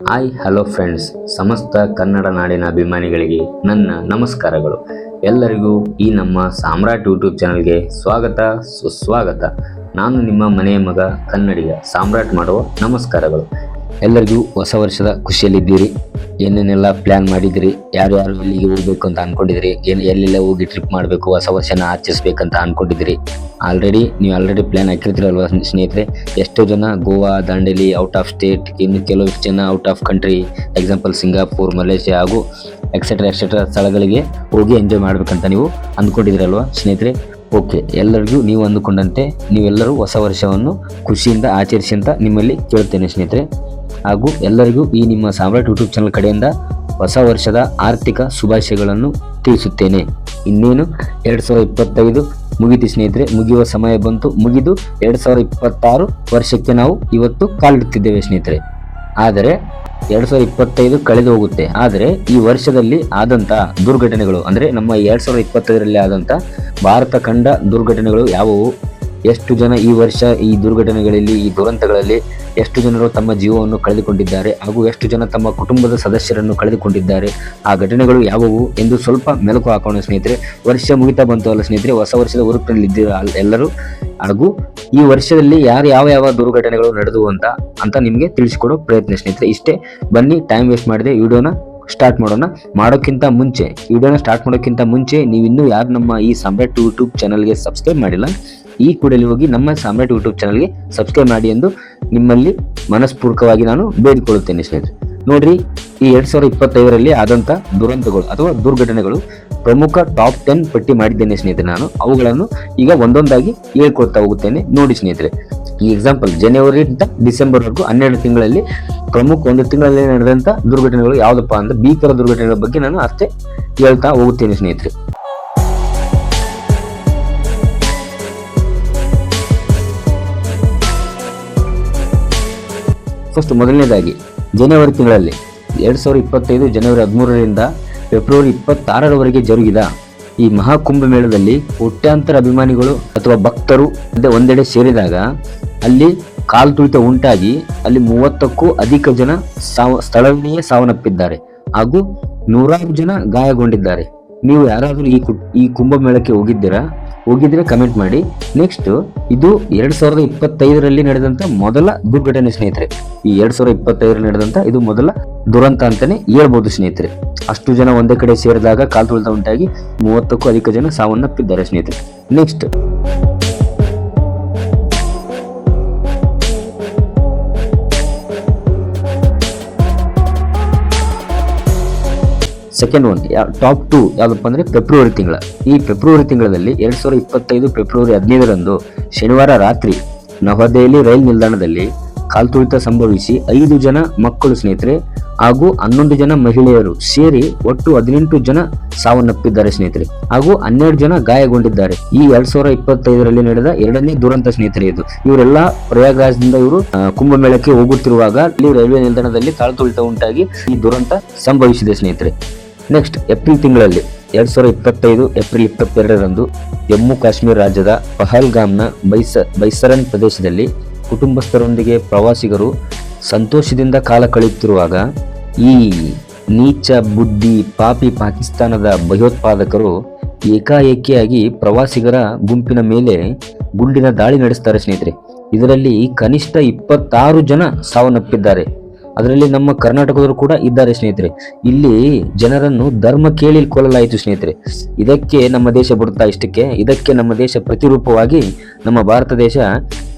Hi hello friends ಸಮಸ್ತ ಕನ್ನಡ ನಾಡಿನ ಅಭಿಮಾನಿಗಳಿಗೆ ನನ್ನ ನಮಸ್ಕಾರಗಳು. ಎಲ್ಲರಿಗೂ ಈ ನಮ್ಮ ಸಾಮ್ರಾಟ್ ಯೂಟ್ಯೂಬ್ ಚಾನಲ್ಗೆ ಸ್ವಾಗತ, ಸುಸ್ವಾಗತ. ನಾನು ನಿಮ್ಮ ಮನೆಯ ಮಗ ಕನ್ನಡಿಗ ಸಾಮ್ರಾಟ್ ಮಾಡುವ ನಮಸ್ಕಾರಗಳು. ಎಲ್ಲರಿಗೂ ಹೊಸ ವರ್ಷದ ಖುಷಿಯಲ್ಲಿದ್ದೀರಿ. ಏನೇನೆಲ್ಲ ಪ್ಲ್ಯಾನ್ ಮಾಡಿದಿರಿ ಯಾರ್ಯಾರು ಇಲ್ಲಿಗೆ ಹೋಗ್ಬೇಕು ಅಂತ ಅನ್ಕೊಂಡಿದ್ರಿ ಏನು ಎಲ್ಲೆಲ್ಲ ಹೋಗಿ ಟ್ರಿಪ್ ಮಾಡಬೇಕು, ಹೊಸ ವರ್ಷನ ಆಚರಿಸ್ಬೇಕಂತ ಅನ್ಕೊಂಡಿದ್ರಿ ಆಲ್ರೆಡಿ ನೀವು ಆಲ್ರೆಡಿ ಪ್ಲ್ಯಾನ್ ಹಾಕಿರ್ತೀರಲ್ವ ಸ್ನೇಹಿತರೆ? ಎಷ್ಟೋ ಜನ Goa, Dandeli out of state ಇನ್ನು ಕೆಲವು ಜನ out of country example Singapore, Malaysia ಹಾಗೂ ಎಕ್ಸೆಟ್ರಾ ಎಕ್ಸೆಟ್ರಾ ಸ್ಥಳಗಳಿಗೆ ಹೋಗಿ ಎಂಜಾಯ್ ಮಾಡಬೇಕಂತ ನೀವು ಅಂದ್ಕೊಂಡಿದ್ದೀರಲ್ವ ಸ್ನೇಹಿತರೆ? ಓಕೆ ಎಲ್ಲರಿಗೂ ನೀವು ಅಂದುಕೊಂಡಂತೆ, ನೀವೆಲ್ಲರೂ ಹೊಸ ವರ್ಷವನ್ನು ಖುಷಿಯಿಂದ ಆಚರಿಸಿ ಅಂತ ನಿಮ್ಮಲ್ಲಿ ಕೇಳ್ತೇನೆ ಸ್ನೇಹಿತರೆ. ಹಾಗೂ ಎಲ್ಲರಿಗೂ ಈ ನಿಮ್ಮ ಸಾಮ್ರಾಟ್ ಯೂಟ್ಯೂಬ್ ಚಾನಲ್ ಕಡೆಯಿಂದ ಹೊಸ ವರ್ಷದ ಆರ್ಥಿಕ ಶುಭಾಶಯಗಳನ್ನು ತಿಳಿಸುತ್ತೇನೆ. ಇನ್ನೇನು? ಎರಡು ಸಾವಿರದ ಇಪ್ಪತ್ತೈದು ಮುಗಿತು ಸ್ನೇಹಿತರೆ, ಮುಗಿಯುವ ಸಮಯ ಬಂತು. ಮುಗಿದು ಎರಡು ಸಾವಿರದ ಇಪ್ಪತ್ತಾರು ವರ್ಷಕ್ಕೆ ನಾವು ಇವತ್ತು ಕಾಲಿಡುತ್ತಿದ್ದೇವೆ ಸ್ನೇಹಿತರೆ. ಆದರೆ ಎರಡು ಸಾವಿರದ ಇಪ್ಪತ್ತೈದು ಕಳೆದು ಹೋಗುತ್ತೆ. ಆದರೆ ಈ ವರ್ಷದಲ್ಲಿ ಆದಂಥ ದುರ್ಘಟನೆಗಳು, ಅಂದರೆ ನಮ್ಮ ಎರಡು ಸಾವಿರದ ಇಪ್ಪತ್ತೈದರಲ್ಲಿ ಆದಂಥ ಭಾರತ ಕಂಡ ದುರ್ಘಟನೆಗಳು ಯಾವುವು? ಎಷ್ಟು ಜನ ಈ ವರ್ಷ ಈ ದುರ್ಘಟನೆಗಳಲ್ಲಿ, ಈ ದುರಂತಗಳಲ್ಲಿ ಎಷ್ಟು ಜನರು ತಮ್ಮ ಜೀವವನ್ನು ಕಳೆದುಕೊಂಡಿದ್ದಾರೆ ಹಾಗೂ ಎಷ್ಟು ಜನ ತಮ್ಮ ಕುಟುಂಬದ ಸದಸ್ಯರನ್ನು ಕಳೆದುಕೊಂಡಿದ್ದಾರೆ, ಆ ಘಟನೆಗಳು ಯಾವುವು ಎಂದು ಸ್ವಲ್ಪ ಮೆಲುಕು ಹಾಕೋಣ ಸ್ನೇಹಿತರೆ. ವರ್ಷ ಮುಗಿತಾ ಬಂತು ಅಲ್ಲ ಸ್ನೇಹಿತರೆ, ಹೊಸ ವರ್ಷದ ಹುರುಪಿನಲ್ಲಿ ಇದ್ದೀರಾ ಎಲ್ಲರೂ? ಹಾಗೂ ಈ ವರ್ಷದಲ್ಲಿ ಯಾರು ಯಾವ ಯಾವ ದುರ್ಘಟನೆಗಳು ನಡೆದು ಅಂತ ಅಂತ ನಿಮಗೆ ತಿಳಿಸಿಕೊಡೋ ಪ್ರಯತ್ನ ಸ್ನೇಹಿತರೆ. ಇಷ್ಟೇ, ಬನ್ನಿ ಟೈಮ್ ವೇಸ್ಟ್ ಮಾಡಿದೆ ವಿಡಿಯೋನ ಸ್ಟಾರ್ಟ್ ಮಾಡೋಣ. ಮಾಡೋಕ್ಕಿಂತ ಮುಂಚೆ, ವಿಡಿಯೋನ ಸ್ಟಾರ್ಟ್ ಮಾಡೋಕ್ಕಿಂತ ಮುಂಚೆ ನೀವು ಇನ್ನೂ ಯಾರು ನಮ್ಮ ಈ ಸಮ್ರಾಟ್ ಯೂಟ್ಯೂಬ್ ಚಾನಲ್ಗೆ ಸಬ್ಸ್ಕ್ರೈಬ್ ಮಾಡಿಲ್ಲ ಈ ಕೂಡಲೇ ಹೋಗಿ ನಮ್ಮ ಸಾಮ್ರಾಟ್ ಯೂಟ್ಯೂಬ್ ಚಾನಲ್ಗೆ ಸಬ್ಸ್ಕ್ರೈಬ್ ಮಾಡಿ ಎಂದು ನಿಮ್ಮಲ್ಲಿ ಮನಸ್ಪೂರ್ವಕವಾಗಿ ನಾನು ಬೇಡಿಕೊಳ್ಳುತ್ತೇನೆ ಸ್ನೇಹಿತರೆ. ನೋಡ್ರಿ, ಈ ಎರಡ್ ಸಾವಿರದ ಇಪ್ಪತ್ತೈದರಲ್ಲಿ ಆದಂತ ದುರಂತಗಳು ಅಥವಾ ದುರ್ಘಟನೆಗಳು ಪ್ರಮುಖ ಟಾಪ್ ಟೆನ್ ಪಟ್ಟಿ ಮಾಡಿದ್ದೇನೆ ಸ್ನೇಹಿತರೆ ನಾನು. ಅವುಗಳನ್ನು ಈಗ ಒಂದೊಂದಾಗಿ ಹೇಳ್ಕೊಳ್ತಾ ಹೋಗುತ್ತೇನೆ. ನೋಡಿ ಸ್ನೇಹಿತರೆ, ಈ ಎಕ್ಸಾಂಪಲ್ ಡಿಸೆಂಬರ್ ಡಿಸೆಂಬರ್ವರೆಗೂ ಹನ್ನೆರಡು ತಿಂಗಳಲ್ಲಿ ಪ್ರಮುಖ ಒಂದು ತಿಂಗಳಲ್ಲಿ ನಡೆದಂತ ದುರ್ಘಟನೆಗಳು ಯಾವ್ದಪ್ಪ ಅಂದ್ರೆ ಭೀಕರ ದುರ್ಘಟನೆಗಳ ಬಗ್ಗೆ ನಾನು ಅಷ್ಟೇ ಹೇಳ್ತಾ ಹೋಗುತ್ತೇನೆ ಸ್ನೇಹಿತರೆ. ಫಸ್ಟ್ ಮೊದಲನೇದಾಗಿ, ಜನವರಿ ತಿಂಗಳಲ್ಲಿ, ಎರಡು ಸಾವಿರದ ಇಪ್ಪತ್ತೈದು ಜನವರಿ ಹದಿಮೂರರಿಂದ ಫೆಬ್ರವರಿ ಇಪ್ಪತ್ತಾರರವರೆಗೆ ಜರುಗಿದ ಈ ಮಹಾಕುಂಭಮೇಳದಲ್ಲಿ ಕೋಟ್ಯಾಂತರ ಅಭಿಮಾನಿಗಳು ಅಥವಾ ಭಕ್ತರು ಒಂದೇ- ಒಂದೆಡೆ ಸೇರಿದಾಗ ಅಲ್ಲಿ ಕಾಲು ತುಳಿತ ಉಂಟಾಗಿ ಅಲ್ಲಿ ಮೂವತ್ತಕ್ಕೂ ಅಧಿಕ ಜನ ಸಾವ ಸ್ಥಳದಲ್ಲಿಯೇ ಸಾವನ್ನಪ್ಪಿದ್ದಾರೆ ಹಾಗೂ ನೂರಾರು ಜನ ಗಾಯಗೊಂಡಿದ್ದಾರೆ. ನೀವು ಯಾರಾದರೂ ಈ ಕು- ಈ ಕುಂಭಮೇಳಕ್ಕೆ ಹೋಗಿದ್ದೀರಾ? ಹೋಗಿದ್ರೆ ಕಮೆಂಟ್ ಮಾಡಿ. ನೆಕ್ಸ್ಟ್ ಇದು ಎರಡ್ ಸಾವಿರದ ಇಪ್ಪತ್ತೈದರಲ್ಲಿ ನಡೆದಂತ ಮೊದಲ ದುರ್ಘಟನೆ ಸ್ನೇಹಿತರೆ. ಈ ಎರಡ್ ಸಾವಿರದ ಇಪ್ಪತ್ತೈದರಲ್ಲಿ ನಡೆದಂತ ಇದು ಮೊದಲ ದುರಂತ ಅಂತಾನೆ ಹೇಳ್ಬೋದು ಸ್ನೇಹಿತರೆ. ಅಷ್ಟು ಜನ ಒಂದೇ ಕಡೆ ಸೇರಿದಾಗ ಕಾಲ್ ತುಳಿತ ಉಂಟಾಗಿ ಮೂವತ್ತಕ್ಕೂ ಅಧಿಕ ಜನ ಸಾವನ್ನಪ್ಪಿದ್ದಾರೆ ಸ್ನೇಹಿತರೆ. Next second one top two ಯಾವುದಪ್ಪ ಅಂದ್ರೆ ಫೆಬ್ರವರಿ ತಿಂಗಳ. ಈ ಫೆಬ್ರವರಿ ತಿಂಗಳಲ್ಲಿ ಎರಡು ಸಾವಿರದ ಇಪ್ಪತ್ತೈದು ಫೆಬ್ರವರಿ ಹದಿನೈದರಂದು ಶನಿವಾರ ರಾತ್ರಿ ನವದೆಹಲಿ ರೈಲು ನಿಲ್ದಾಣದಲ್ಲಿ ಕಾಲ್ತುಳಿತ ಸಂಭವಿಸಿ ಐದು ಜನ ಮಕ್ಕಳು ಸ್ನೇಹಿತರೆ ಹಾಗೂ ಹನ್ನೊಂದು ಜನ ಮಹಿಳೆಯರು ಸೇರಿ ಒಟ್ಟು ಹದಿನೆಂಟು ಜನ ಸಾವನ್ನಪ್ಪಿದ್ದಾರೆ ಸ್ನೇಹಿತರೆ ಹಾಗೂ ಹನ್ನೆರಡು ಜನ ಗಾಯಗೊಂಡಿದ್ದಾರೆ. ಈ ಎರಡ್ ಸಾವಿರದ ಇಪ್ಪತ್ತೈದರಲ್ಲಿ ನಡೆದ ಎರಡನೇ ದುರಂತ ಸ್ನೇಹಿತರೆ ಇದು. ಇವರೆಲ್ಲ ಪ್ರಯಾಗದಿಂದ ಇವರು ಕುಂಭಮೇಳಕ್ಕೆ ಹೋಗುತ್ತಿರುವಾಗ ಇಲ್ಲಿ ರೈಲ್ವೆ ನಿಲ್ದಾಣದಲ್ಲಿ ತಾಳ್ತುಳಿತ ಉಂಟಾಗಿ ಈ ದುರಂತ ಸಂಭವಿಸಿದೆ ಸ್ನೇಹಿತರೆ. ನೆಕ್ಸ್ಟ್ ಏಪ್ರಿಲ್ ತಿಂಗಳಲ್ಲಿ, ಎರಡ್ ಸಾವಿರದ ಇಪ್ಪತ್ತೈದು ಏಪ್ರಿಲ್ ಇಪ್ಪತ್ತೆರಡರಂದು, ಜಮ್ಮು ಕಾಶ್ಮೀರ ರಾಜ್ಯದ ಪಹಲ್ಗಾಮ್ನ ಬೈಸ, ಬೈಸರನ್ ಪ್ರದೇಶದಲ್ಲಿ ಕುಟುಂಬಸ್ಥರೊಂದಿಗೆ ಪ್ರವಾಸಿಗರು ಸಂತೋಷದಿಂದ ಕಾಲ ಕಳೆಯುತ್ತಿರುವಾಗ, ಈ ನೀಚ ಬುದ್ಧಿ ಪಾಪಿ ಪಾಕಿಸ್ತಾನದ ಭಯೋತ್ಪಾದಕರು ಏಕಾಏಕಿಯಾಗಿ ಪ್ರವಾಸಿಗರ ಗುಂಪಿನ ಮೇಲೆ ಗುಂಡಿನ ದಾಳಿ ನಡೆಸ್ತಾರೆ ಸ್ನೇಹಿತರೆ. ಇದರಲ್ಲಿ ಕನಿಷ್ಠ ಇಪ್ಪತ್ತಾರು ಜನ ಸಾವನ್ನಪ್ಪಿದ್ದಾರೆ. ಅದರಲ್ಲಿ ನಮ್ಮ ಕರ್ನಾಟಕದವರು ಕೂಡ ಇದ್ದಾರೆ ಸ್ನೇಹಿತರೆ. ಇಲ್ಲಿ ಜನರನ್ನು ಧರ್ಮ ಕೇಳಿ ಕೊಲ್ಲಲಾಯಿತು ಸ್ನೇಹಿತರೆ. ಇದಕ್ಕೆ ನಮ್ಮ ದೇಶ ಬಿಡುತ್ತಾ ಇಷ್ಟಕ್ಕೆ? ಇದಕ್ಕೆ ನಮ್ಮ ದೇಶ ಪ್ರತಿರೂಪವಾಗಿ ನಮ್ಮ ಭಾರತ ದೇಶ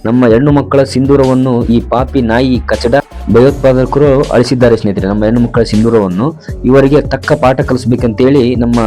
ನಮ್ಮ ಹೆಣ್ಣು ಮಕ್ಕಳ ಸಿಂಧೂರವನ್ನು ಈ ಪಾಪಿ ನಾಯಿ ಕಚಡ ಭಯೋತ್ಪಾದಕರು ಅಳಿಸಿದ್ದಾರೆ ಸ್ನೇಹಿತರೆ. ನಮ್ಮ ಹೆಣ್ಣು ಮಕ್ಕಳ ಸಿಂಧೂರವನ್ನು ಇವರಿಗೆ ತಕ್ಕ ಪಾಠ ಕಲಿಸಬೇಕಂತೇಳಿ ನಮ್ಮ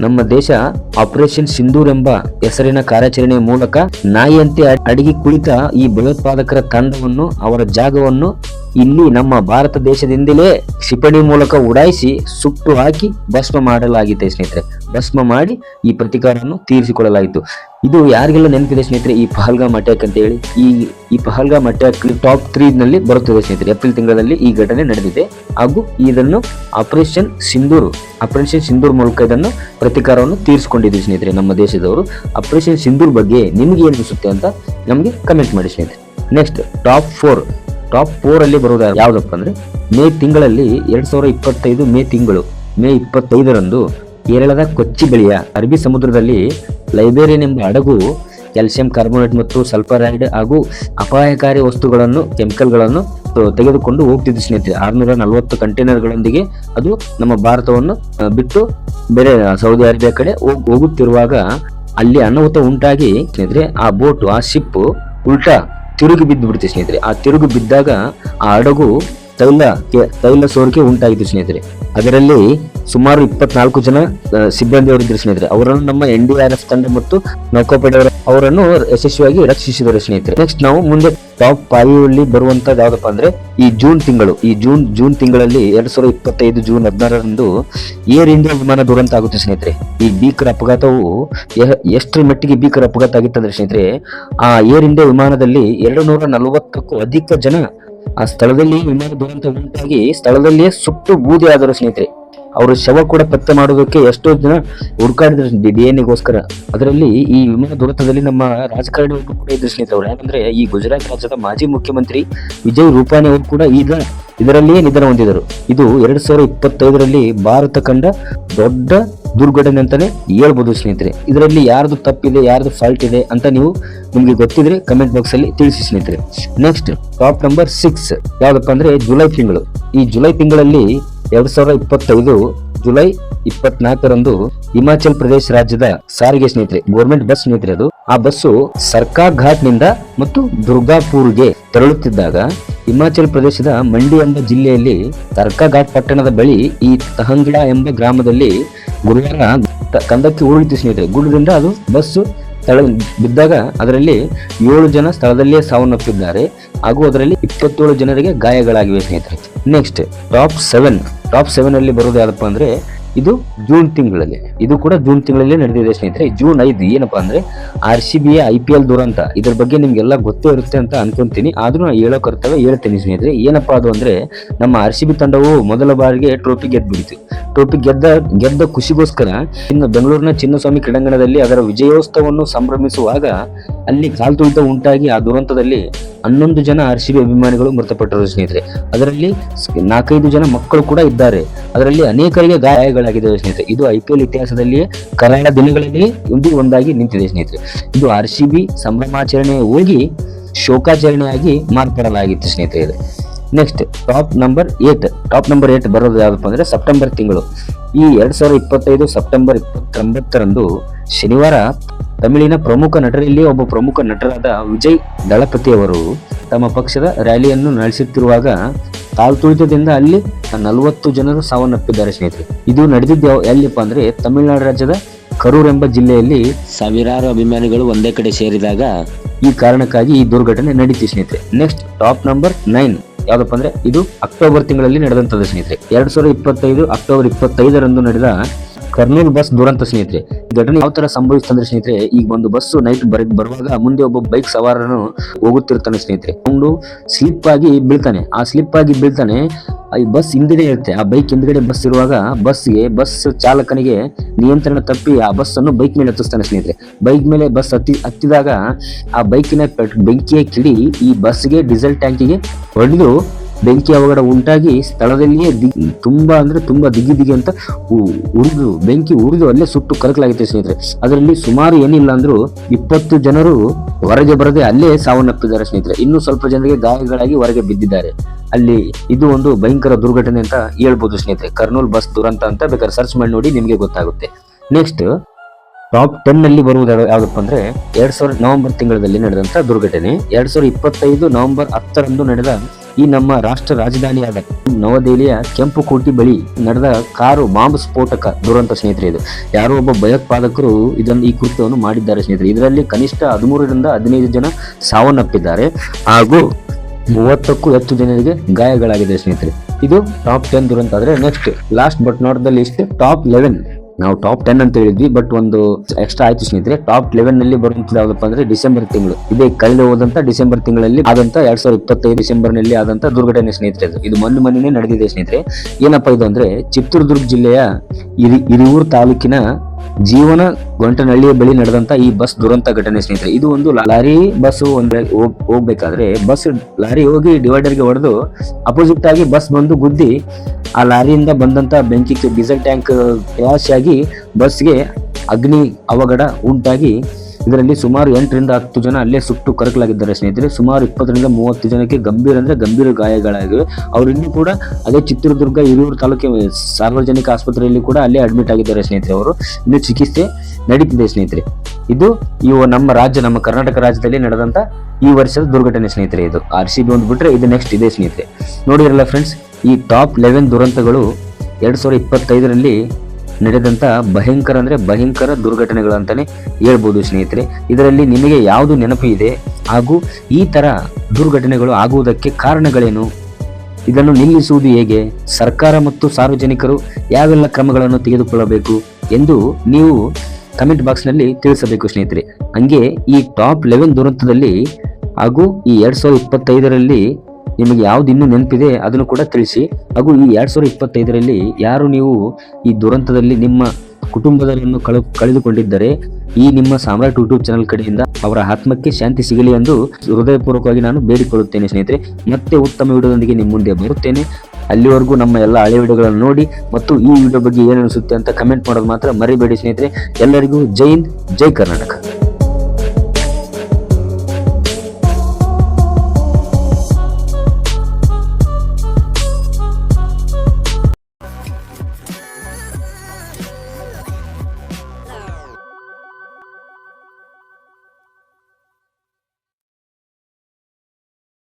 ನಮ್ಮ ದೇಶ ಆಪರೇಷನ್ ಸಿಂಧೂರ್ ಎಂಬ ಹೆಸರಿನ ಕಾರ್ಯಾಚರಣೆಯ ಮೂಲಕ ನಾಯಿಯಂತೆ ಅಡ್- ಅಡಗಿ ಕುಳಿತ ಈ ಭಯೋತ್ಪಾದಕರ ತಂಡವನ್ನು, ಅವರ ಜಾಗವನ್ನು ಇಲ್ಲಿ ನಮ್ಮ ಭಾರತ ದೇಶದಿಂದಲೇ ಕ್ಷಿಪಣಿ ಮೂಲಕ ಉಡಾಯಿಸಿ ಸುಟ್ಟು ಹಾಕಿ ಭಸ್ಮ ಮಾಡಲಾಗಿದೆ ಸ್ನೇಹಿತರೆ. ಭಸ್ಮ ಮಾಡಿ ಈ ಪ್ರತಿಕಾರವನ್ನು ತೀರಿಸಿಕೊಳ್ಳಲಾಯಿತು. ಇದು ಯಾರಿಗೆಲ್ಲ ನೆನಪಿದೆ ಸ್ನೇಹಿತರೆ, ಈ ಪಹಲ್ಗಾಮ್ ಅಟ್ಯಾಕ್ ಅಂತ ಹೇಳಿ ಈ ಈ ಪಹಲ್ಗಾಮ್ ಅಟ್ಯಾಕ್ ಟಾಪ್ ತ್ರೀ ನಲ್ಲಿ ಬರುತ್ತದೆ ಸ್ನೇಹಿತರೆ. ಏಪ್ರಿಲ್ ತಿಂಗಳಲ್ಲಿ ಈ ಘಟನೆ ನಡೆದಿದೆ. ಹಾಗೂ ಇದನ್ನು ಆಪರೇಷನ್ ಸಿಂಧೂರ್ ಆಪರೇಷನ್ ಸಿಂಧೂರ್ ಮೂಲಕ ಇದನ್ನು ಪ್ರತಿಕಾರವನ್ನು ತೀರಿಸಿಕೊಂಡಿದ್ದೀವಿ ಸ್ನೇಹಿತರೆ, ನಮ್ಮ ದೇಶದವರು. ಆಪರೇಷನ್ ಸಿಂಧೂರ್ ಬಗ್ಗೆ ನಿಮ್ಗೆ ಏನು ಅನಿಸುತ್ತೆ ಅಂತ ನಮಗೆ ಕಮೆಂಟ್ ಮಾಡಿ ಸ್ನೇಹಿತರೆ. Next top four top four ಅಲ್ಲಿ ಬರುವುದು ಯಾವ್ದಪ್ಪ ಅಂದ್ರೆ, ಮೇ ತಿಂಗಳಲ್ಲಿ ಎರಡ್ ಸಾವಿರದ ಇಪ್ಪತ್ತೈದು ಮೇ ತಿಂಗಳು, ಮೇ ಇಪ್ಪತ್ತೈದರಂದು ಕೇರಳದ ಕೊಚ್ಚಿ ಬಳಿಯ ಅರಬ್ಬಿ ಸಮುದ್ರದಲ್ಲಿ ಲೈಬೇರಿಯನ್ ಎಂಬ ಹಡಗು ಕ್ಯಾಲ್ಸಿಯಂ ಕಾರ್ಬೋನೇಟ್ ಮತ್ತು ಸಲ್ಫರೈಡ್ ಹಾಗೂ ಅಪಾಯಕಾರಿ ವಸ್ತುಗಳನ್ನು, ಕೆಮಿಕಲ್ಗಳನ್ನು ತೆಗೆದುಕೊಂಡು ಹೋಗ್ತಿದ್ದು ಸ್ನೇಹಿತರೆ. ಆರುನೂರ ನಲವತ್ತು ಕಂಟೈನರ್ಗಳೊಂದಿಗೆ ಅದು ನಮ್ಮ ಭಾರತವನ್ನು ಬಿಟ್ಟು ಬೇರೆ ಸೌದಿ ಅರೇಬಿಯಾ ಕಡೆ ಹೋಗ್- ಹೋಗುತ್ತಿರುವಾಗ ಅಲ್ಲಿ ಅನಾಹುತ ಉಂಟಾಗಿ ಸ್ನೇಹಿತರೆ, ಆ ಬೋಟ್, ಆ ಶಿಪ್ ಉಲ್ಟಾ ತಿರುಗಿ ಬಿದ್ದು ಬಿಡುತ್ತೆ ಸ್ನೇಹಿತರೆ. ಆ ತಿರುಗಿ ಬಿದ್ದಾಗ ಆ ಹಡಗು ತೈಲ ತೈಲ ಸೋರಿಕೆ ಉಂಟಾಗಿದ್ದು ಸ್ನೇಹಿತರೆ. ಅದರಲ್ಲಿ ಸುಮಾರು ಇಪ್ಪತ್ನಾಲ್ಕು ಜನ ಸಿಬ್ಬಂದಿ ಸಿಬ್ಬಂದಿಯವರಿದ್ದರು ಸ್ನೇಹಿತರೆ. ಅವರನ್ನು ನಮ್ಮ ಎನ್ ಡಿ ಆರ್ ಎಫ್ ತಂಡ ಮತ್ತು ನೌಕಾಪಡೆಯವರ, ಅವರನ್ನು ಯಶಸ್ವಿಯಾಗಿ ರಕ್ಷಿಸಿದರು ಸ್ನೇಹಿತರೆ. ನೆಕ್ಸ್ಟ್ ನಾವು ಮುಂದೆ ಟಾಪ್ ಅಲ್ಲಿ ಬರುವಂತದ್ದು ಯಾವ್ದಪ್ಪ ಅಂದ್ರೆ ಈ ಜೂನ್ ತಿಂಗಳು. ಈ ಜೂನ್ ಜೂನ್ ತಿಂಗಳಲ್ಲಿ ಎರಡ್ ಸಾವಿರದ ಇಪ್ಪತ್ತೈದು ಜೂನ್ ಹದಿನಾರರಂದು ಏರ್ ಇಂಡಿಯಾ ವಿಮಾನ ದುರಂತ ಆಗುತ್ತೆ ಸ್ನೇಹಿತರೆ. ಈ ಭೀಕರ ಅಪಘಾತವು ಎಷ್ಟರ ಮಟ್ಟಿಗೆ ಭೀಕರ ಅಪಘಾತ ಆಗಿತ್ತಂದ್ರೆ ಸ್ನೇಹಿತರೆ, ಆ ಏರ್ ಇಂಡಿಯಾ ವಿಮಾನದಲ್ಲಿ ಎರಡು ನೂರ ನಲವತ್ತಕ್ಕೂ ಅಧಿಕ ಜನ ಆ ಸ್ಥಳದಲ್ಲಿ ವಿಮಾನ ದುರಂತ ಉಂಟಾಗಿ ಸ್ಥಳದಲ್ಲಿಯೇ ಸುಟ್ಟು ಬೂದಿ ಆದರು ಸ್ನೇಹಿತರೆ, ಅವರ ಶವ ಕೂಡ ಪತ್ತೆ ಮಾಡೋದಕ್ಕೆ ಎಷ್ಟೋ ಜನ ಹುಡುಕಾಡಿದ್ರು ಡಿ ಎನ್ ಎಗೋಸ್ಕರ ಅದರಲ್ಲಿ ಈ ವಿಮಾನ ದುರಂತದಲ್ಲಿ ನಮ್ಮ ರಾಜಕಾರಣಿ ಒಬ್ಬರು ಕೂಡ ಇದ್ರು ಸ್ನೇಹಿತರೆ ಯಾಕಂದ್ರೆ ಈ ಗುಜರಾತ್ ರಾಜ್ಯದ ಮಾಜಿ ಮುಖ್ಯಮಂತ್ರಿ ವಿಜಯ್ ರೂಪಾನಿ ಅವರು ಕೂಡ ಈಗ ಇದರಲ್ಲಿಯೇ ನಿಧನ ಹೊಂದಿದರು ಇದು ಎರಡ್ ಸಾವಿರದ ಇಪ್ಪತ್ತೈದರಲ್ಲಿ ಭಾರತ ಕಂಡ ದೊಡ್ಡ ದುರ್ಘಟನೆ ಅಂತಾನೆ ಹೇಳ್ಬೋದು ಸ್ನೇಹಿತರೆ. ಇದರಲ್ಲಿ ಯಾರ್ದು ತಪ್ಪಿದೆ, ಯಾರ್ದು ಫಾಲ್ಟ್ ಇದೆ ಅಂತ ನೀವು ನಿಮ್ಗೆ ಗೊತ್ತಿದ್ರೆ ಕಮೆಂಟ್ ಬಾಕ್ಸ್ ಅಲ್ಲಿ ತಿಳಿಸಿ ಸ್ನೇಹಿತರೆ. ನೆಕ್ಸ್ಟ್ ಟಾಪ್ ನಂಬರ್ ಸಿಕ್ಸ್ ಯಾವ್ದಪ್ಪ ಅಂದ್ರೆ ಜುಲೈ ತಿಂಗಳು. ಈ ಜುಲೈ ತಿಂಗಳಲ್ಲಿ ಎರಡ್ ಸಾವಿರದ ಇಪ್ಪತ್ತೈದು ಜುಲೈ ಇಪ್ಪತ್ನಾಲ್ಕರಂದು ಹಿಮಾಚಲ್ ಪ್ರದೇಶ ರಾಜ್ಯದ ಸಾರಿಗೆ ಸ್ನೇಹಿತರೆ ಗೋರ್ಮೆಂಟ್ ಬಸ್ ಸ್ನೇಹಿತರೆ ಅದು, ಆ ಬಸ್ಸು ಸರ್ಕಾ ಘಾಟ್ನಿಂದ ಮತ್ತು ದುರ್ಗಾಪುರ್ಗೆ ತೆರಳುತ್ತಿದ್ದಾಗ ಹಿಮಾಚಲ್ ಪ್ರದೇಶದ ಮಂಡಿ ಎಂಬ ಜಿಲ್ಲೆಯಲ್ಲಿ ತರ್ಕಾಘಾಟ್ ಪಟ್ಟಣದ ಬಳಿ ಈ ತಹಂಗಿಡ ಎಂಬ ಗ್ರಾಮದಲ್ಲಿ ಗುರುವಾರ ಕಂದಕ್ಕೆ ಉರುಳಿತು ಸ್ನೇಹಿತರೆ. ಗುಡ್ಡದಿಂದ ಅದು ಬಸ್ಸು ಸ್ಥಳ ಬಿದ್ದಾಗ ಅದರಲ್ಲಿ ಏಳು ಜನ ಸ್ಥಳದಲ್ಲಿಯೇ ಸಾವನ್ನಪ್ಪಿದ್ದಾರೆ ಹಾಗೂ ಅದರಲ್ಲಿ ಇಪ್ಪತ್ತೇಳು ಜನರಿಗೆ ಗಾಯಗಳಾಗಿವೆ ಸ್ನೇಹಿತರೆ. Next top seven top seven ಅಲ್ಲಿ ಬರೋದು ಯಾವ್ದಪ್ಪ ಅಂದ್ರೆ ಇದು ಜೂನ್ ತಿಂಗಳಲ್ಲಿ, ಇದು ಕೂಡ ಜೂನ್ ತಿಂಗಳಲ್ಲಿ ನಡೆದಿದೆ ಸ್ನೇಹಿತರೆ. ಜೂನ್ ಐದು ಏನಪ್ಪಾ ಅಂದ್ರೆ R C B I P L ದುರಂತ. ಇದ್ರ ಬಗ್ಗೆ ನಿಮ್ಗೆಲ್ಲ ಗೊತ್ತೇ ಇರುತ್ತೆ ಅಂತ ಅನ್ಕೊಂತೀನಿ. ಆದ್ರೂ ನಾನು ಹೇಳೋ ಕರ್ತವ್ಯ ಹೇಳ್ತೀನಿ ಸ್ನೇಹಿತರೆ. ಏನಪ್ಪಾ ಅದು ಅಂದ್ರೆ ನಮ್ಮ ಆರ್ ಸಿ ಬಿ ತಂಡವು ಮೊದಲ ಬಾರಿಗೆ ಟ್ರೋಫಿ ಗೆದ್ಬಿಡಿತು. ಟ್ರೋಫಿ ಗೆದ್ದ ಗೆದ್ದ ಖುಷಿಗೋಸ್ಕರ ಇನ್ನು ಬೆಂಗಳೂರಿನ ಚಿನ್ನಸ್ವಾಮಿ ಕ್ರೀಡಾಂಗಣದಲ್ಲಿ ಅದರ ವಿಜಯೋತ್ಸವವನ್ನು ಸಂಭ್ರಮಿಸುವಾಗ ಅಲ್ಲಿ ಕಾಲ್ತುಳಿತ ಉಂಟಾಗಿ ಆ ದುರಂತದಲ್ಲಿ ಹನ್ನೊಂದು ಜನ ಆರ್ ಸಿ ಬಿ ಅಭಿಮಾನಿಗಳು ಮೃತಪಟ್ಟರು ಸ್ನೇಹಿತರೆ. ಅದರಲ್ಲಿ ನಾಲ್ಕೈದು ಜನ ಮಕ್ಕಳು ಕೂಡ ಇದ್ದಾರೆ. ಅದರಲ್ಲಿ ಅನೇಕರಿಗೆ ಗಾಯಗಳಾಗಿದ್ದಾವೆ ಸ್ನೇಹಿತರೆ. ಇದು ಐ ಪಿ ಎಲ್ ಇತಿಹಾಸದಲ್ಲಿ ಕರಾಳ ದಿನಗಳಲ್ಲಿ ಒಂದು ಒಂದಾಗಿ ನಿಂತಿದೆ ಸ್ನೇಹಿತರೆ. ಇದು ಆರ್ ಸಿ ಬಿ ಸಂಭ್ರಮಾಚರಣೆ ಹೋಗಿ ಶೋಕಾಚರಣೆಯಾಗಿ ಮಾರ್ಪಡಲಾಗಿತ್ತು ಸ್ನೇಹಿತರೆ ಇದು. Next top number eight top number eight ಬರೋದು ಯಾವುದಪ್ಪ ಅಂದ್ರೆ ಸೆಪ್ಟೆಂಬರ್ ತಿಂಗಳು. ಈ ಎರಡ್ ಸಾವಿರದ ಇಪ್ಪತ್ತೈದು ಸೆಪ್ಟೆಂಬರ್ ಇಪ್ಪತ್ತೊಂಬತ್ತರಂದು ಶನಿವಾರ ತಮಿಳಿನ ಪ್ರಮುಖ ನಟರಲ್ಲಿ ಒಬ್ಬ ಪ್ರಮುಖ ನಟರಾದ ವಿಜಯ್ ದಳಪತಿ ಅವರು ತಮ್ಮ ಪಕ್ಷದ ರ್ಯಾಲಿಯನ್ನು ನಡೆಸುತ್ತಿರುವಾಗ ಕಾಲ್ತುಳಿತದಿಂದ ಅಲ್ಲಿ ನಲವತ್ತು ಜನರು ಸಾವನ್ನಪ್ಪಿದ್ದಾರೆ ಸ್ನೇಹಿತರೆ. ಇದು ನಡೆದಿದ್ದು ಎಲ್ಲಿಪ್ಪ ಅಂದ್ರೆ ತಮಿಳುನಾಡು ರಾಜ್ಯದ ಕರೂರ್ ಎಂಬ ಜಿಲ್ಲೆಯಲ್ಲಿ ಸಾವಿರಾರು ಅಭಿಮಾನಿಗಳು ಒಂದೇ ಕಡೆ ಸೇರಿದಾಗ ಈ ಕಾರಣಕ್ಕಾಗಿ ಈ ದುರ್ಘಟನೆ ನಡೀತಿ ಸ್ನೇಹಿತರೆ. ನೆಕ್ಸ್ಟ್ ಟಾಪ್ ನಂಬರ್ ನೈನ್ ಯಾವ್ದಪ್ಪ ಅಂದ್ರೆ ಇದು ಅಕ್ಟೋಬರ್ ತಿಂಗಳಲ್ಲಿ ನಡೆದಂತದ್ದು ಸ್ನೇಹಿತರೆ. ಎರಡ್ ಸಾವಿರದ ಇಪ್ಪತ್ತೈದು ಅಕ್ಟೋಬರ್ ಇಪ್ಪತ್ತೈದರಂದು ನಡೆದ ಕರ್ನೂಲ್ ಬಸ್ ದುರಂತ ಸ್ನೇಹಿತರೆ. ಘಟನೆ ಯಾವ ತರ ಸಂಭವಿಸ್ತಂದ್ರೆ ಸ್ನೇಹಿತರೆ, ಈಗ ಒಂದು ಬಸ್ ನೈಟ್ ಬರ, ಬರುವಾಗ ಮುಂದೆ ಒಬ್ಬ ಬೈಕ್ ಸವಾರನು ಹೋಗುತ್ತಿರ್ತಾನೆ ಸ್ನೇಹಿತರೆ. ಅವನು ಸ್ಲಿಪ್ ಆಗಿ ಬೀಳ್ತಾನೆ. ಆ ಸ್ಲಿಪ್ ಆಗಿ ಬೀಳ್ತಾನೆ, ಈ ಬಸ್ ಹಿಂದ್ಗಡೆ ಇರುತ್ತೆ. ಆ ಬೈಕ್ ಹಿಂದ್ಗಡೆ ಬಸ್ ಇರುವಾಗ ಬಸ್ಗೆ ಬಸ್ ಚಾಲಕನಿಗೆ ನಿಯಂತ್ರಣ ತಪ್ಪಿ ಆ ಬಸ್ ಅನ್ನು ಬೈಕ್ ಮೇಲೆ ಹತ್ತಿಸ್ತಾನೆ ಸ್ನೇಹಿತರೆ. ಬೈಕ್ ಮೇಲೆ ಬಸ್ ಹತ್ತಿ, ಹತ್ತಿದಾಗ ಆ ಬೈಕಿನ ಬೆಂಕಿಯ ಕಿಡಿ ಈ ಬಸ್ಗೆ ಡೀಸೆಲ್ ಟ್ಯಾಂಕಿಗೆ ಹೊಡೆದು ಬೆಂಕಿ ಅವಘಡ ಉಂಟಾಗಿ ಸ್ಥಳದಲ್ಲಿಯೇ ದಿ ತುಂಬಾ ಅಂದ್ರೆ ತುಂಬಾ ದಿಗಿ ದಿಗಿ ಅಂತ ಉರಿದು, ಬೆಂಕಿ ಉರಿದು ಅಲ್ಲೇ ಸುಟ್ಟು ಕರಕಲಾಗಿತ್ತು ಸ್ನೇಹಿತರೆ. ಅದರಲ್ಲಿ ಸುಮಾರು ಏನಿಲ್ಲ ಅಂದ್ರು ಇಪ್ಪತ್ತು ಜನರು ಹೊರಗೆ ಬರದೆ ಅಲ್ಲೇ ಸಾವನ್ನಪ್ಪಿದ್ದಾರೆ ಸ್ನೇಹಿತರೆ. ಇನ್ನು ಸ್ವಲ್ಪ ಜನರಿಗೆ ಗಾಯಗಳಾಗಿ ಹೊರಗೆ ಬಿದ್ದಿದ್ದಾರೆ. ಅಲ್ಲಿ ಇದು ಒಂದು ಭಯಂಕರ ದುರ್ಘಟನೆ ಅಂತ ಹೇಳ್ಬೋದು ಸ್ನೇಹಿತರೆ. ಕರ್ನೂಲ್ ಬಸ್ ದುರಂತ ಅಂತ ಬೇಕಾದ್ರೆ ಸರ್ಚ್ ಮಾಡಿ ನೋಡಿ ನಿಮಗೆ ಗೊತ್ತಾಗುತ್ತೆ. ನೆಕ್ಸ್ಟ್ ಟಾಪ್ ಟೆನ್ ಅಲ್ಲಿ ಬರುವುದು ಯಾವ್ದಪ್ಪ ಅಂದ್ರೆ ಎರಡ್ ಸಾವಿರದ ನವೆಂಬರ್ ತಿಂಗಳಲ್ಲಿ ನಡೆದಂತ ದುರ್ಘಟನೆ. ಎರಡ್ ಸಾವಿರದ ಇಪ್ಪತ್ತೈದು ನವೆಂಬರ್ ಹತ್ತರಂದು ನಡೆದ ಈ ನಮ್ಮ ರಾಷ್ಟ್ರ ರಾಜಧಾನಿಯಾದ ನವದೆಹಲಿಯ ಕೆಂಪು ಕೋಟಿ ಬಳಿ ನಡೆದ ಕಾರು ಬಾಂಬ್ ಸ್ಫೋಟಕ ದುರಂತ ಸ್ನೇಹಿತರೆ ಇದು. ಯಾರೋ ಒಬ್ಬ ಭಯೋತ್ಪಾದಕರು ಇದನ್ನು ಈ ಕೃತ್ಯವನ್ನು ಮಾಡಿದ್ದಾರೆ ಸ್ನೇಹಿತರೆ. ಇದರಲ್ಲಿ ಕನಿಷ್ಠ ಹದಿಮೂರರಿಂದ ಹದಿನೈದು ಜನ ಸಾವನ್ನಪ್ಪಿದ್ದಾರೆ. ಹಾಗೂ ಮೂವತ್ತಕ್ಕೂ ಹೆಚ್ಚು ಜನರಿಗೆ ಗಾಯಗಳಾಗಿದೆ ಸ್ನೇಹಿತರೆ. ಇದು ಟಾಪ್ ಟೆನ್ ದುರಂತ ಆದರೆ next last but not the list top eleven ನಾವು ಟಾಪ್ ಟೆನ್ ಅಂತ ಹೇಳಿದ್ವಿ ಬಟ್ ಒಂದು ಎಕ್ಸ್ಟ್ರಾ ಆಯ್ತು ಸ್ನೇಹಿತರೆ. ಟಾಪ್ ಲೆವೆನ್ನಲ್ಲಿ ಬರುವಂತದ್ದು ಯಾವ್ದಪ್ಪ ಅಂದ್ರೆ ಡಿಸೆಂಬರ್ ತಿಂಗಳು. ಇದೇ ಕಳೆದ ಹೋದಂತ ಡಿಸೆಂಬರ್ ತಿಂಗಳಲ್ಲಿ ಆದಂತ ಎರಡ್ ಸಾವಿರದ ಇಪ್ಪತ್ತೈದು ಡಿಸೆಂಬರ್ನಲ್ಲಿ ಆದಂತ ದುರ್ಘಟನೆ ಸ್ನೇಹಿತರೆ ಇದು. ಮೊನ್ನೆ ಮೊನ್ನೆ ನಡೆದಿದೆ ಸ್ನೇಹಿತರೆ. ಏನಪ್ಪಾ ಇದು ಅಂದ್ರೆ ಚಿತ್ರದುರ್ಗ ಜಿಲ್ಲೆಯ ಇರಿ ಹಿರಿಯೂರು ತಾಲೂಕಿನ ಜೀವನ ಗೊಂಟನಹಳ್ಳಿಯ ಬಳಿ ನಡೆದಂತ ಈ ಬಸ್ ದುರಂತ ಘಟನೆ ಸ್ನೇಹಿತರೆ. ಇದು ಒಂದು ಲಾರಿ ಬಸ್ ಒಂದ್ ಹೋಗ್ಬೇಕಾದ್ರೆ ಬಸ್ ಲಾರಿ ಹೋಗಿ ಡಿವೈಡರ್ಗೆ ಹೊಡೆದು ಅಪೋಸಿಟ್ ಆಗಿ ಬಸ್ ಬಂದು ಗುದ್ದಿ ಆ ಲಾರಿಯಿಂದ ಬಂದಂತ ಬೆಂಕಿ ಡೀಸೆಲ್ ಟ್ಯಾಂಕ್ ಕ್ರಾಶ್ ಆಗಿ ಬಸ್ಗೆ ಅಗ್ನಿ ಅವಘಡ ಉಂಟಾಗಿ ಇದರಲ್ಲಿ ಸುಮಾರು ಎಂಟರಿಂದ ಹತ್ತು ಜನ ಅಲ್ಲೇ ಸುಟ್ಟು ಕರಕಲಾಗಿದ್ದಾರೆ ಸ್ನೇಹಿತರೆ. ಸುಮಾರು ಇಪ್ಪತ್ತರಿಂದ ಮೂವತ್ತು ಜನಕ್ಕೆ ಗಂಭೀರ ಅಂದರೆ ಗಂಭೀರ ಗಾಯಗಳಾಗಿವೆ. ಅವರು ಕೂಡ ಅದೇ ಚಿತ್ರದುರ್ಗ ಹಿರಿಯೂರು ತಾಲೂಕಿನ ಸಾರ್ವಜನಿಕ ಆಸ್ಪತ್ರೆಯಲ್ಲಿ ಕೂಡ ಅಲ್ಲೇ ಅಡ್ಮಿಟ್ ಆಗಿದ್ದಾರೆ ಸ್ನೇಹಿತರೆ ಅವರು. ಇನ್ನು ಚಿಕಿತ್ಸೆ ನಡೀತಿದೆ ಸ್ನೇಹಿತರೆ. ಇದು ಈ ನಮ್ಮ ರಾಜ್ಯ, ನಮ್ಮ ಕರ್ನಾಟಕ ರಾಜ್ಯದಲ್ಲಿ ನಡೆದಂತ ಈ ವರ್ಷದ ದುರ್ಘಟನೆ ಸ್ನೇಹಿತರೆ ಇದು. ಆರ್ ಸಿ ಬಿ ಒಂದು ಬಿಟ್ರೆ ಇದು ನೆಕ್ಸ್ಟ್ ಇದೆ ಸ್ನೇಹಿತರೆ. ನೋಡಿರಲ್ಲ ಫ್ರೆಂಡ್ಸ್ ಈ ಟಾಪ್ ಲೆವೆನ್ ದುರಂತಗಳು ಎರಡು ಸಾವಿರದ ಇಪ್ಪತ್ತೈದರಲ್ಲಿ ನಡೆದಂತ ಭಯಂಕರ ಅಂದ್ರೆ ಭಯಂಕರ ದುರ್ಘಟನೆಗಳು ಅಂತಾನೆ ಹೇಳ್ಬೋದು ಸ್ನೇಹಿತರೆ. ಇದರಲ್ಲಿ ನಿಮಗೆ ಯಾವುದು ನೆನಪು ಇದೆ? ಹಾಗೂ ಈ ತರ ದುರ್ಘಟನೆಗಳು ಆಗುವುದಕ್ಕೆ ಕಾರಣಗಳೇನು? ಇದನ್ನು ನಿಲ್ಲಿಸುವುದು ಹೇಗೆ? ಸರ್ಕಾರ ಮತ್ತು ಸಾರ್ವಜನಿಕರು ಯಾವೆಲ್ಲ ಕ್ರಮಗಳನ್ನು ತೆಗೆದುಕೊಳ್ಳಬೇಕು ಎಂದು ನೀವು ಕಮೆಂಟ್ ಬಾಕ್ಸ್ನಲ್ಲಿ ತಿಳಿಸಬೇಕು ಸ್ನೇಹಿತರೆ. ಹಂಗೆ ಈ ಟಾಪ್ ಲೆವೆನ್ ದುರಂತದಲ್ಲಿ ಹಾಗೂ ಈ ಎರಡು ಸಾವಿರದ ಇಪ್ಪತ್ತೈದರಲ್ಲಿ ನಿಮಗೆ ಯಾವ್ದು ಇನ್ನೂ ನೆನಪಿದೆ ಅದನ್ನು ಕೂಡ ತಿಳಿಸಿ. ಹಾಗೂ ಈ ಎರಡು ಸಾವಿರದ ಇಪ್ಪತ್ತೈದರಲ್ಲಿ ಯಾರು ನೀವು ಈ ದುರಂತದಲ್ಲಿ ನಿಮ್ಮ ಕುಟುಂಬದವರನ್ನು ಕಳೆ, ಕಳೆದುಕೊಂಡಿದ್ದರೆ, ಈ ನಿಮ್ಮ ಸಾಮ್ರಾಟ್ ಯೂಟ್ಯೂಬ್ ಚಾನಲ್ ಕಡೆಯಿಂದ ಅವರ ಆತ್ಮಕ್ಕೆ ಶಾಂತಿ ಸಿಗಲಿ ಎಂದು ಹೃದಯಪೂರ್ವಕವಾಗಿ ನಾನು ಬೇಡಿಕೊಳ್ಳುತ್ತೇನೆ ಸ್ನೇಹಿತರೆ. ಮತ್ತೆ ಉತ್ತಮ ವಿಡಿಯೋದೊಂದಿಗೆ ನಿಮ್ಮ ಮುಂದೆ ಬರುತ್ತೇನೆ. ಅಲ್ಲಿವರೆಗೂ ನಮ್ಮ ಎಲ್ಲ ಹಳೆ ವಿಡಿಯೋಗಳನ್ನು ನೋಡಿ ಮತ್ತು ಈ ವಿಡಿಯೋ ಬಗ್ಗೆ ಏನು ಅನಿಸುತ್ತೆ ಅಂತ ಕಮೆಂಟ್ ಮಾಡೋದು ಮಾತ್ರ ಮರಿಬೇಡಿ ಸ್ನೇಹಿತರೆ. ಎಲ್ಲರಿಗೂ ಜೈ ಹಿಂದ್, ಜೈ ಕರ್ನಾಟಕ.